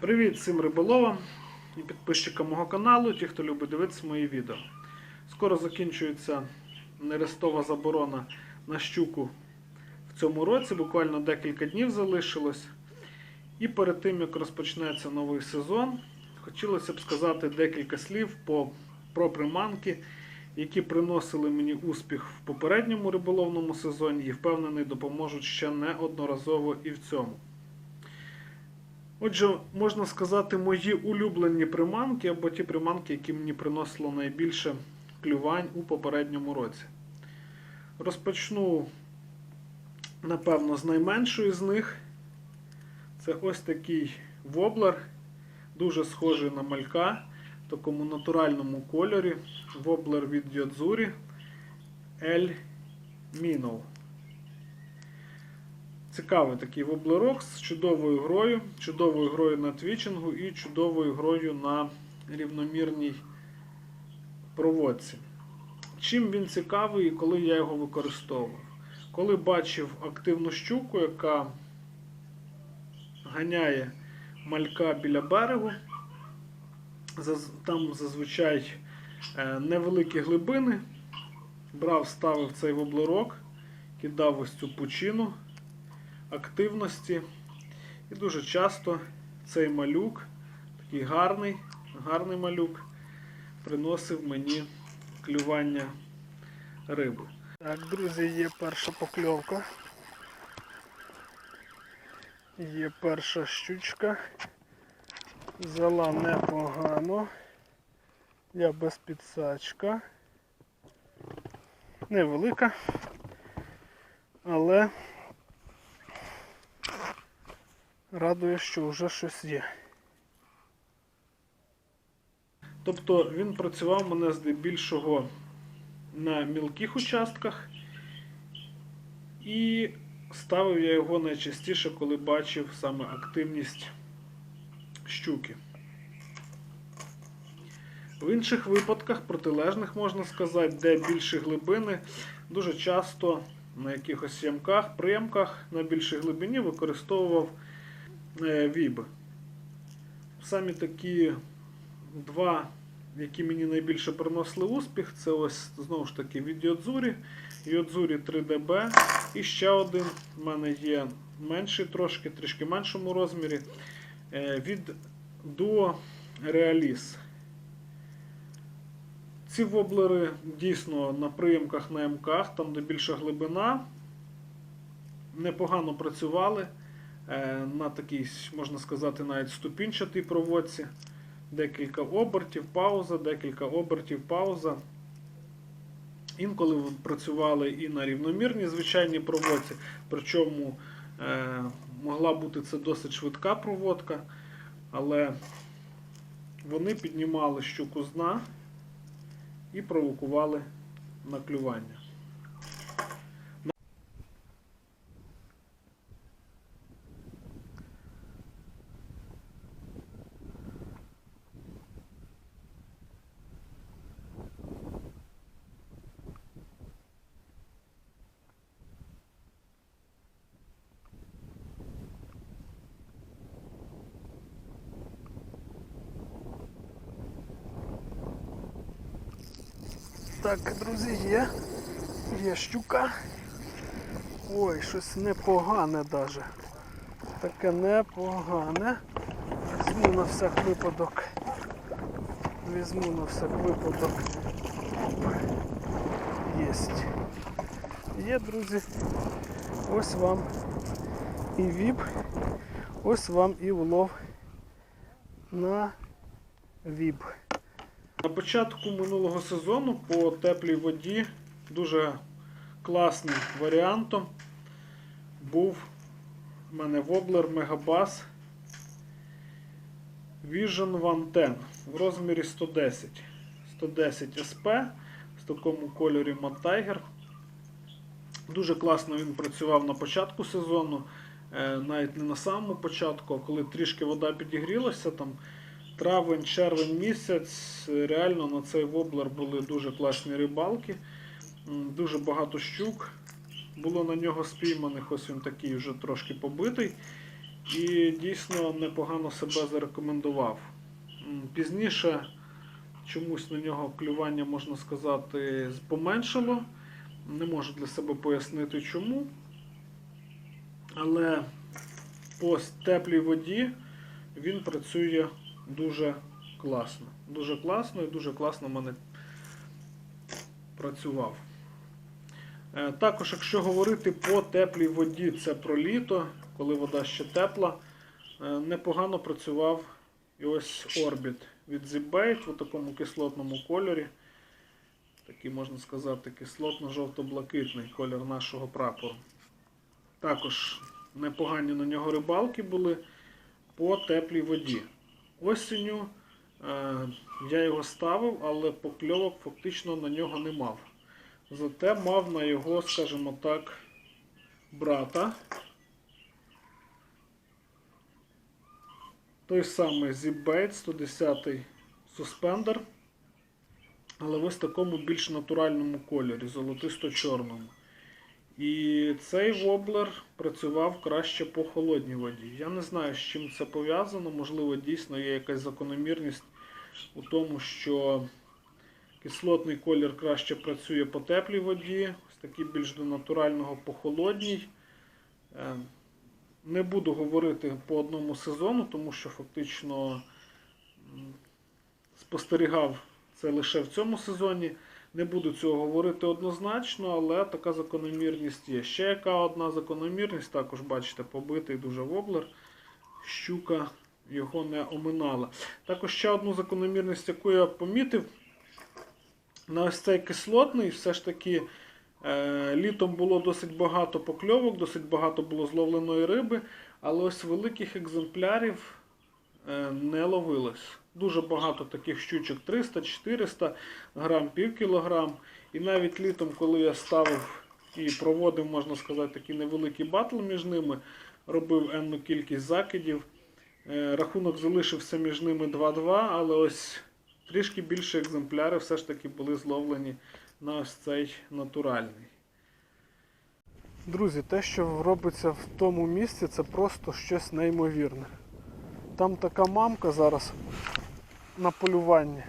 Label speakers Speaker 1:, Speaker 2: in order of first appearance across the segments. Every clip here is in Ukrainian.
Speaker 1: Привіт всім риболовам і підписчикам мого каналу, ті, хто любить дивитися мої відео. Скоро закінчується нерестова заборона на щуку в цьому році, буквально декілька днів залишилось. І перед тим, як розпочнеться новий сезон, хотілося б сказати декілька слів по, про приманки, які приносили мені успіх в попередньому риболовному сезоні і впевнений допоможуть ще неодноразово і в цьому. Отже, можна сказати, мої улюблені приманки або ті приманки, які мені приносило найбільше клювань у попередньому році. Розпочну, напевно, з найменшої з них. Це ось такий воблер, дуже схожий на малька, в такому натуральному кольорі. Воблер від Йодзурі El Minnow. Цікавий такий воблерок з чудовою грою, чудовою грою на твічингу і чудовою грою на рівномірній проводці. Чим він цікавий і коли я його використовував? Коли бачив активну щуку, яка ганяє малька біля берегу, там зазвичай е, невеликі глибини, брав, ставив цей воблерок, кидав ось цю пучину активності. І дуже часто цей малюк, такий гарний, гарний малюк, приносив мені клювання риби. Так, друзі, є перша покльовка. Є перша щучка. Взяла непогано. Я без підсачка. Невелика. Але радує, що вже щось є. Тобто він працював мене здебільшого на мілких участках, і ставив я його найчастіше, коли бачив саме активність щуки. В інших випадках, протилежних можна сказати, де більші глибини, дуже часто на якихось ямках, приємках на більшій глибині використовував е, віби. Самі такі два, які мені найбільше приносили успіх, це ось знову ж таки від Йодзурі. Йодзурі 3DB. І ще один в мене є менший трошки, трішки меншому розмірі. е, Від Duo Realis. Ці воблери дійсно на приємках на МК, там де більша глибина, непогано працювали е, на такій, можна сказати, навіть ступінчатій проводці. Декілька обертів, пауза, декілька обертів, пауза. Інколи працювали і на рівномірній звичайній проводці, причому е, могла бути це досить швидка проводка, але вони піднімали щуку з і провокували на Так, друзі, є. Є щука. Ой, щось непогане даже. Таке непогане. Візьму на всяк випадок. Візьму на всяк випадок. Єсть. Є, друзі. Ось вам і віп. Ось вам і улов на віп. На початку минулого сезону по теплій воді дуже класним варіантом був у мене воблер Мегабас Vision 110 в розмірі 110. 110 SP в такому кольорі Mad Tiger. Дуже класно він працював на початку сезону, е, навіть не на самому початку, а коли трішки вода підігрілася, там травень, червень місяць, реально на цей воблер були дуже класні рибалки, дуже багато щук було на нього спійманих, ось він такий вже трошки побитий. і дійсно непогано себе зарекомендував. Пізніше чомусь на нього клювання, можна сказати, поменшало. Не можу для себе пояснити чому. Але по теплій воді він працює дуже класно. Дуже класно і дуже класно в мене працював. Е, Також, якщо говорити по теплій воді, це про літо, коли вода ще тепла, е, непогано працював і ось Orbit від ZipBait у такому кислотному кольорі. Такий, можна сказати, кислотно-жовто-блакитний колір нашого прапору. Також непогані на нього рибалки були по теплій воді. Осінню е, я його ставив, але покльовок фактично на нього не мав. Зате мав на його, скажімо так, брата. Той самий ZipBait 110 суспендер, але в ось такому більш натуральному кольорі, золотисто-чорному. І цей воблер працював краще по холодній воді. Я не знаю, з чим це пов'язано. Можливо, дійсно є якась закономірність у тому, що кислотний колір краще працює по теплій воді, ось такий більш до натурального по холодній. Е, Не буду говорити по одному сезону, тому що фактично спостерігав це лише в цьому сезоні. Не буду цього говорити однозначно, але така закономірність є. Ще яка одна закономірність, також бачите, побитий дуже воблер. Щука його не оминала. Також ще одну закономірність, яку я помітив, на ось цей кислотний, все ж таки е, літом було досить багато покльовок, досить багато було зловленої риби, але ось великих екземплярів е, не ловилось. Дуже багато таких щучок 300-400 грам, пів кілограм. І навіть літом, коли я ставив і проводив, можна сказати, такий невеликий батл між ними, робив енну кількість закидів. Е, Рахунок залишився між ними 2-2, але ось трішки більше екземплярів все ж таки були зловлені на ось цей натуральний. Друзі, те, що робиться в тому місці, це просто щось неймовірне. Там така мамка зараз на полюванні.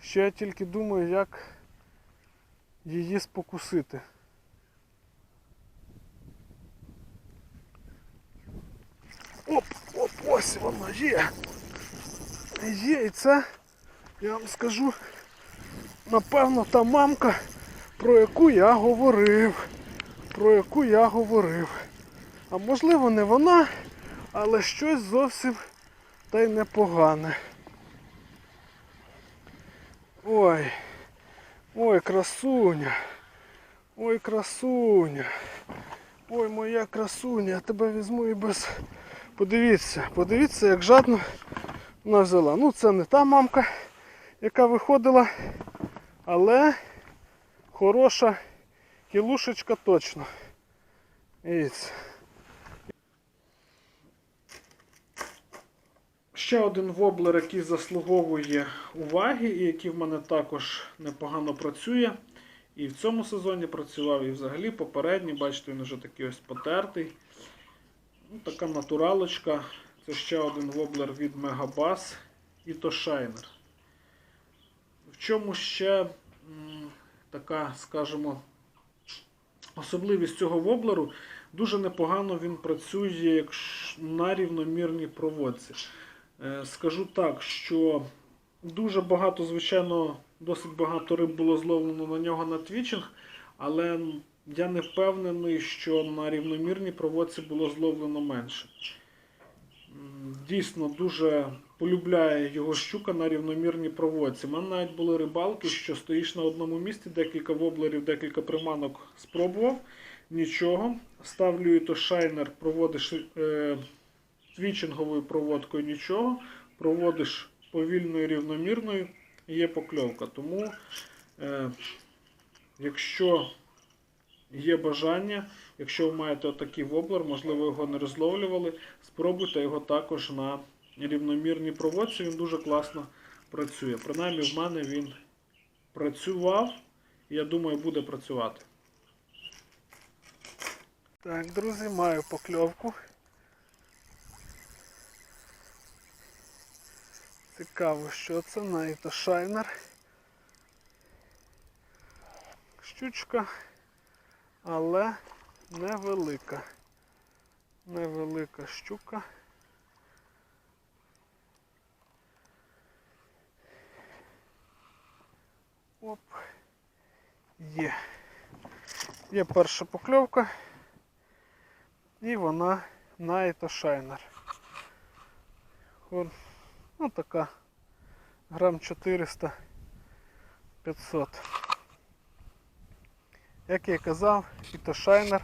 Speaker 1: Ще я тільки думаю, як її спокусити. Оп, оп, ось вона є. Є, і це, я вам скажу, напевно, та мамка, про яку я говорив. Про яку я говорив. А можливо не вона, але щось зовсім та й непогане. Ой, ой, красуня. Ой, красуня. Ой, моя красуня, я тебе візьму і без. Подивіться, подивіться, як жадно вона взяла. Ну, це не та мамка, яка виходила, але хороша кілушечка точно. Дивіться. Ще один воблер, який заслуговує уваги і який в мене також непогано працює. І в цьому сезоні працював, і взагалі попередній, бачите, він вже такий ось потертий. Ну, така натуралочка. Це ще один воблер від Megabass і то Shiner. В чому ще така, скажімо, особливість цього воблеру, дуже непогано він працює на рівномірній проводці. Е, Скажу так, що дуже багато, звичайно, досить багато риб було зловлено на нього на твічинг, але я не впевнений, що на рівномірній проводці було зловлено менше. Дійсно, дуже полюбляє його щука на рівномірній проводці. У мене навіть були рибалки, що стоїш на одному місці, декілька воблерів, декілька приманок спробував. Нічого. Ставлю то шайнер, проводиш е, твічинговою проводкою нічого. Проводиш повільною рівномірною, і є покльовка. Тому, е, якщо є бажання, якщо ви маєте отакий воблер, можливо, його не розловлювали, спробуйте його також на рівномірній проводці. Він дуже класно працює. Принаймні в мене він працював, і я думаю, буде працювати. Так, друзі, маю покльовку. Цікаво, що це Найто Шайнер. Щучка, але невелика. Невелика щука. Оп. Є. Є перша покльовка. І вона Найто Шайнер. Ну така грам 400 500. Як я казав, Іто Шайнер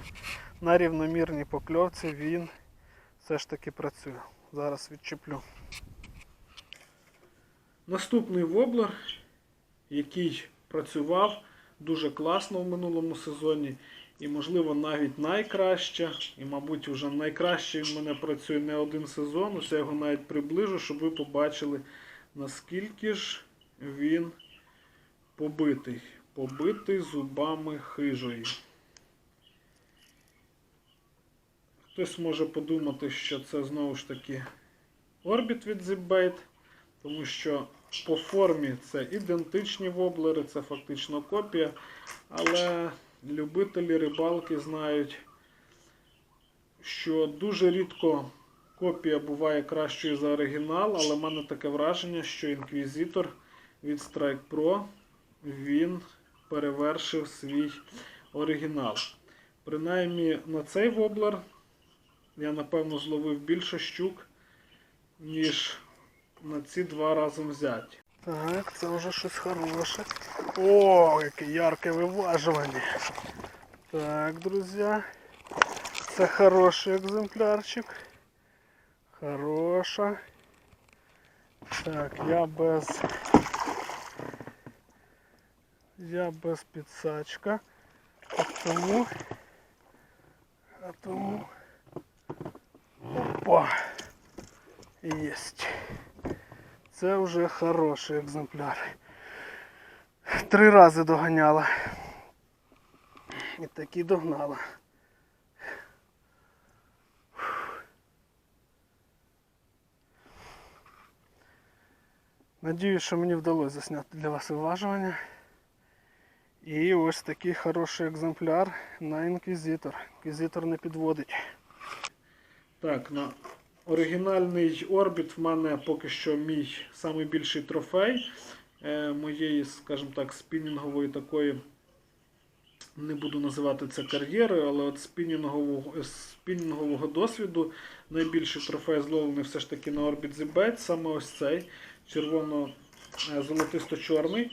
Speaker 1: на рівномірній покльовці він все ж таки працює. Зараз відчеплю. Наступний воблер, який працював дуже класно в минулому сезоні, і, можливо, навіть найкраще, і, мабуть, вже найкраще в мене працює не один сезон. Ось я його навіть приближу, щоб ви побачили, наскільки ж він побитий. Побитий зубами хижої. Хтось може подумати, що це знову ж таки орбіт від ZipBait, тому що по формі це ідентичні воблери, це фактично копія. Але любителі рибалки знають, що дуже рідко копія буває кращою за оригінал, але в мене таке враження, що інквізитор від Strike Pro він перевершив свій оригінал. Принаймні на цей воблер я напевно зловив більше щук, ніж на ці два разом взяті. Так, це вже щось хороше. О, яке ярке виважування. Так, друзі. Це хороший екземплярчик. Хороша. Так, я без. Я без підсачка. А тому. А тому. Опа. Єсть. Це вже хороший екземпляр. Три рази доганяла. І таки догнала. Надіюсь, що мені вдалося засняти для вас виважування. І ось такий хороший екземпляр на інквізитор. Інквізитор не підводить. Так, на оригінальний орбіт в мене поки що мій найбільший трофей е, моєї, скажімо так, спінінгової такої. Не буду називати це кар'єрою, але от спінінгового, спінінгового досвіду найбільший трофей зловлений все ж таки на Orbit ZBet, саме ось цей червоно-золотисто-чорний.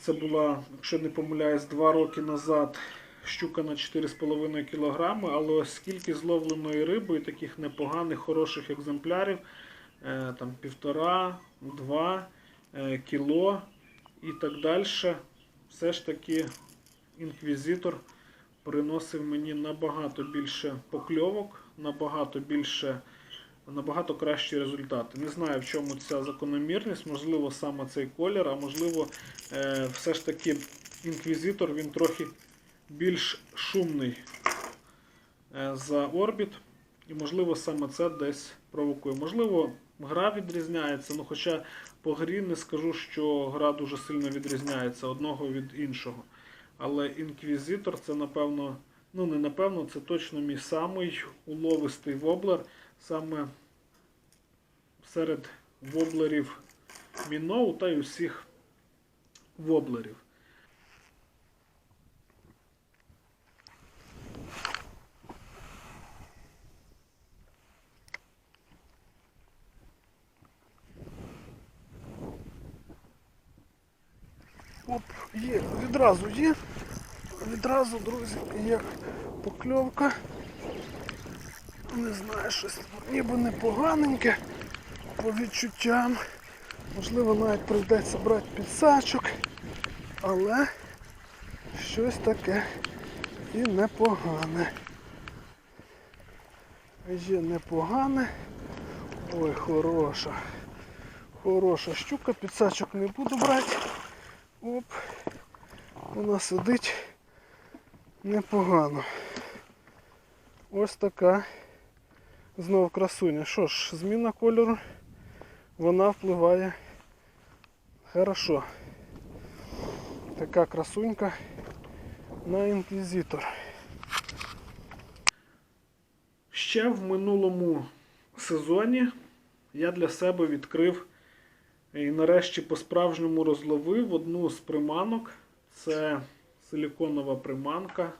Speaker 1: Це була, якщо не помиляюсь, два роки назад щука на 4,5 кг, але ось скільки зловленої риби і таких непоганих, хороших екземплярів, е, там півтора, два е, кіло і так далі, все ж таки інквізитор приносив мені набагато більше покльовок, набагато більше. Набагато кращі результати. Не знаю, в чому ця закономірність, можливо, саме цей колір, а можливо, е, все ж таки інквізитор він трохи більш шумний е, за орбіт. І, можливо, саме це десь провокує. Можливо, гра відрізняється, ну хоча по грі не скажу, що гра дуже сильно відрізняється одного від іншого. Але інквізитор це, напевно, ну не напевно, це точно мій самий уловистий воблер. Саме серед воблерів Міноу та й усіх воблерів. Оп, є, відразу є. Відразу, друзі, є покльовка. Не знаю, щось ніби непоганеньке по відчуттям. Можливо, навіть прийдеться брати підсачок, але щось таке і непогане. Є непогане. Ой, хороша. Хороша щука, підсачок не буду брати. Оп, вона сидить непогано. ось така знов красуня. Що ж, зміна кольору, вона впливає хорошо. Така красунька на інквізитор. Ще в минулому сезоні я для себе відкрив і нарешті по-справжньому розловив одну з приманок. Це силіконова приманка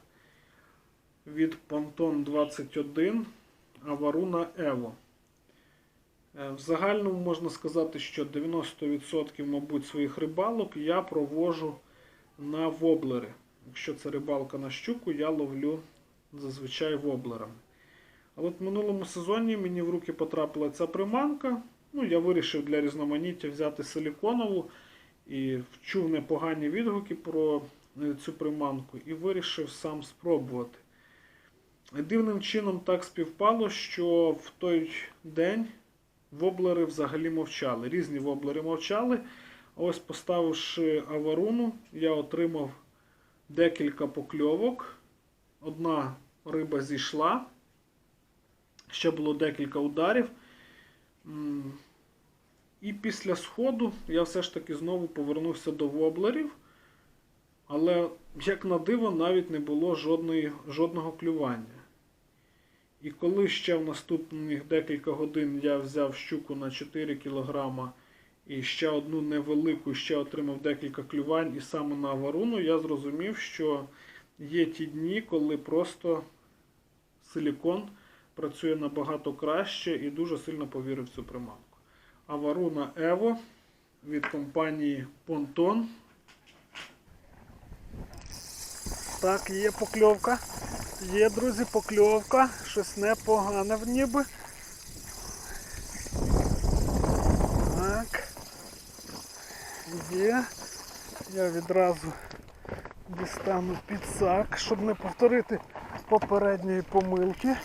Speaker 1: від Ponton 21 Avaruna Evo. Е, В загальному можна сказати, що 90% мабуть, своїх рибалок я провожу на воблери. Якщо це рибалка на щуку, я ловлю зазвичай воблерами. Але в минулому сезоні мені в руки потрапила ця приманка. Ну, я вирішив для різноманіття взяти силіконову і чув непогані відгуки про е, цю приманку і вирішив сам спробувати. Дивним чином так співпало, що в той день воблери взагалі мовчали. Різні воблери мовчали. Ось поставивши аваруну, я отримав декілька покльовок. Одна риба зійшла. Ще було декілька ударів. І після сходу я все ж таки знову повернувся до воблерів. Але, як на диво, навіть не було жодної, жодного клювання. І коли ще в наступних декілька годин я взяв щуку на 4 кг і ще одну невелику, ще отримав декілька клювань, і саме на варуну, я зрозумів, що є ті дні, коли просто силікон працює набагато краще і дуже сильно повірив в цю приманку. А варуна Evo від компанії Ponton. Так, є покльовка. Є, друзі, покльовка. Щось непогане в ніби. Так. Є. Я відразу дістану підсак, щоб не повторити попередньої помилки.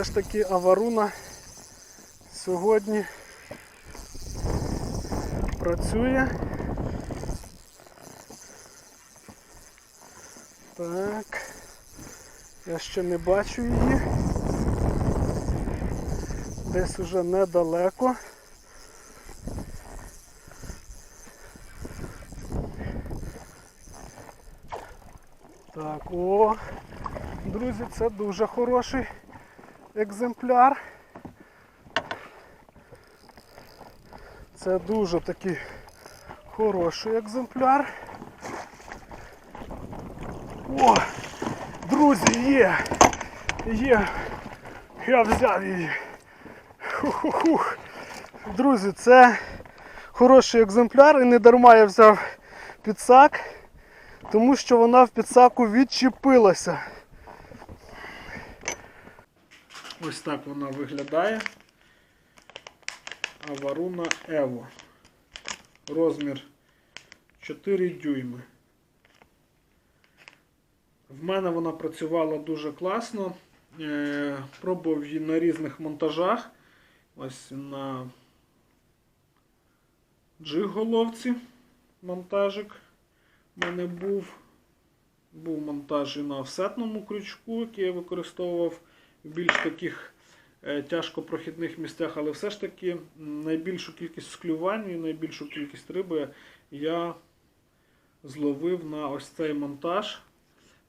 Speaker 1: Все ж таки аваруна сьогодні працює. Так. Я ще не бачу її. Десь уже недалеко. Так, о, друзі, це дуже хороший екземпляр. Це дуже такий хороший екземпляр. О! Друзі, є! Є! Я взяв її. Хух-хух-хух. Друзі, це хороший екземпляр і не дарма я взяв підсак, тому що вона в підсаку відчепилася. Ось так вона виглядає. Аваруна Evo. Розмір 4 дюйми. В мене вона працювала дуже класно. Е, Пробував її на різних монтажах. Ось на джиг-головці монтажик в мене був. Був монтаж і на офсетному крючку, який я використовував більш таких е, тяжкопрохідних місцях, але все ж таки найбільшу кількість склювань і найбільшу кількість риби я зловив на ось цей монтаж.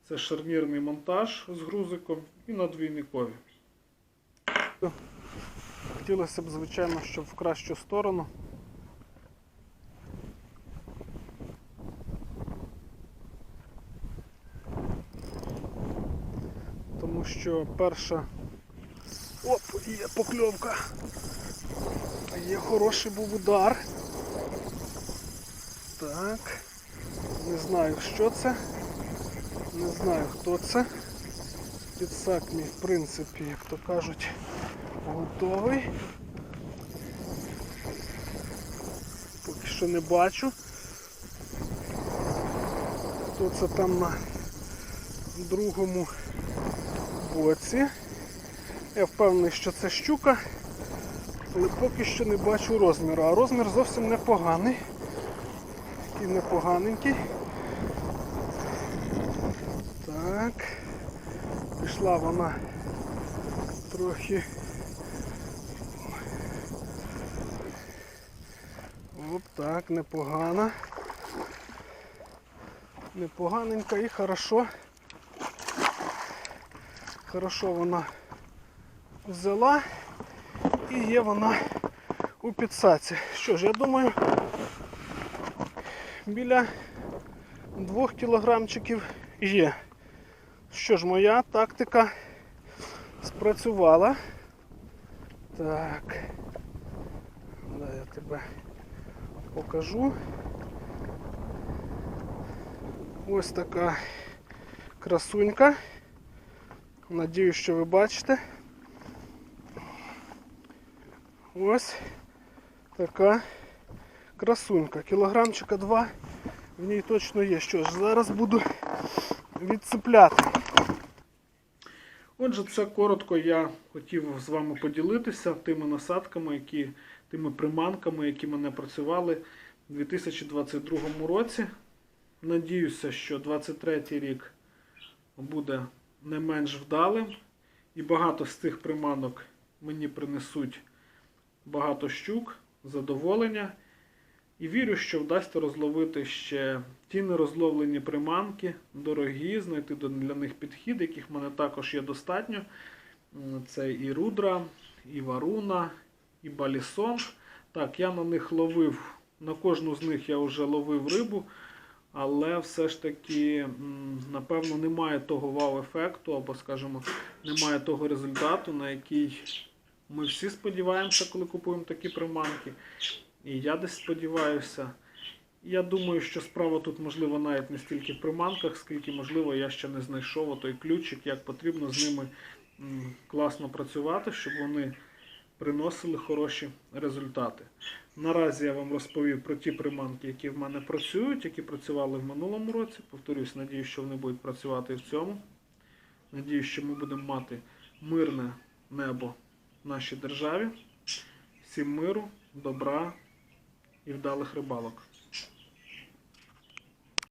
Speaker 1: Це шарнірний монтаж з грузиком і на двійникові. Хотілося б, звичайно, щоб в кращу сторону. Тому що перша Оп, є покльовка. Є хороший був удар. Так. Не знаю, що це. Не знаю, хто це. Підсак мій, в принципі, як то кажуть, готовий. Поки що не бачу. Хто це там на другому боці. Я впевнений, що це щука. Але поки що не бачу розміру. А розмір зовсім непоганий. Такий непоганенький. Так. Пішла вона трохи. Оп, так, непогана. Непоганенька і хорошо. Хорошо вона взяла і є вона у підсаці. Що ж, я думаю, біля двох кілограмчиків є. Що ж, моя тактика спрацювала. Так. Дай я тебе покажу. Ось така красунька. Надіюсь, що ви бачите. Ось така красунька. Кілограмчика два в ній точно є. Що ж, зараз буду відцепляти. Отже, це коротко я хотів з вами поділитися тими насадками, які, тими приманками, які мене працювали у 2022 році. Надіюся, що 23 рік буде не менш вдалим. І багато з цих приманок мені принесуть багато щук, задоволення. І вірю, що вдасться розловити ще ті нерозловлені приманки, дорогі, знайти для них підхід, яких в мене також є достатньо. Це і рудра, і варуна, і балісон. Так, я на них ловив, на кожну з них я вже ловив рибу, але все ж таки, напевно, немає того вау-ефекту, або, скажімо, немає того результату, на який ми всі сподіваємося, коли купуємо такі приманки. І я десь сподіваюся. Я думаю, що справа тут можливо навіть не стільки в приманках, скільки можливо я ще не знайшов той ключик, як потрібно з ними класно працювати, щоб вони приносили хороші результати. Наразі я вам розповів про ті приманки, які в мене працюють, які працювали в минулому році. Повторюсь, надію, що вони будуть працювати і в цьому. Надію, що ми будемо мати мирне небо в нашій державі. Всім миру, добра і вдалих рибалок.